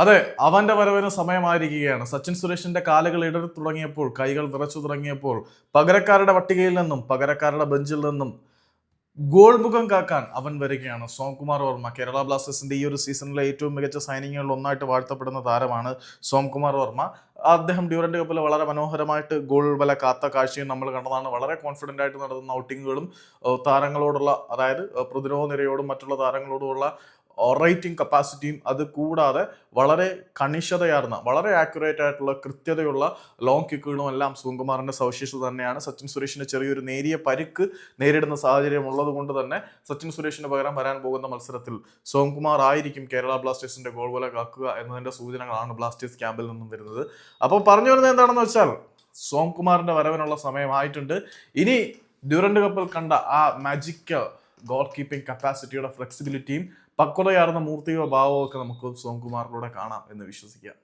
അതെ അവന്റെ വരവിന് സമയമായിരിക്കുകയാണ്. സച്ചിൻ സുരേഷിന്റെ കാലുകൾ ഇടറി തുടങ്ങിയപ്പോൾ കൈകൾ വിറച്ചു തുടങ്ങിയപ്പോൾ പകരക്കാരുടെ പട്ടികയിൽ നിന്നും പകരക്കാരുടെ ബെഞ്ചിൽ നിന്നും ഗോൾ മുഖം കാക്കാൻ അവൻ വരികയാണ്. സോംകുമാർ വർമ്മ കേരള ബ്ലാസ്റ്റേഴ്സിന്റെ ഈ ഒരു സീസണിലെ ഏറ്റവും മികച്ച സൈനിങ്ങുകളിൽ ഒന്നായിട്ട് വാഴ്ത്തപ്പെടുന്ന താരമാണ് സോംകുമാർ വർമ്മ. അദ്ദേഹം ഡ്യൂറന്റ് കപ്പിൽ വളരെ മനോഹരമായിട്ട് ഗോൾ വല കാത്ത കാഴ്ചയും നമ്മൾ കണ്ടതാണ്. വളരെ കോൺഫിഡന്റ് ആയിട്ട് നടത്തുന്ന ഔട്ടിങ്ങുകളും താരങ്ങളോടുള്ള അതായത് പ്രതിരോധ നിരയോടും മറ്റുള്ള താരങ്ങളോടുമുള്ള റേറ്റിംഗ് കപ്പാസിറ്റിയും അത് കൂടാതെ വളരെ കണിശതയാർന്ന വളരെ ആക്യുറേറ്റ് ആയിട്ടുള്ള കൃത്യതയുള്ള ലോങ് കിക്കുകളും എല്ലാം സുകുമാറിന്റെ സവിശേഷത തന്നെയാണ്. സച്ചിൻ സുരേഷിന്റെ ചെറിയൊരു നേരിയ പരിക്ക് നേരിടുന്ന സാഹചര്യം ഉള്ളത് കൊണ്ട് തന്നെ സച്ചിൻ സുരേഷിന് പകരം വരാൻ പോകുന്ന മത്സരത്തിൽ സോംകുമാർ ആയിരിക്കും കേരള ബ്ലാസ്റ്റേഴ്സിന്റെ ഗോൾ വല കാക്കുക എന്നതിന്റെ സൂചനകളാണ് ബ്ലാസ്റ്റേഴ്സ് ക്യാമ്പിൽ നിന്നും വരുന്നത്. അപ്പോൾ പറഞ്ഞു വരുന്നത് എന്താണെന്ന് വെച്ചാൽ സോംകുമാറിന്റെ വരവിനുള്ള സമയമായിട്ടുണ്ട് ഇനി ഡ്യൂറന്റ് കപ്പിൽ കണ്ട ആ മാജിക്കൽ ഗോൾ കീപ്പിംഗ് കപ്പാസിറ്റിയുടെ ഫ്ലെക്സിബിലിറ്റിയും പക്വതയാർന്ന മൂർത്തിയോ ഭാവമോ ഒക്കെ നമുക്ക് സോംകുമാറിലൂടെ കാണാം എന്ന് വിശ്വസിക്കാം.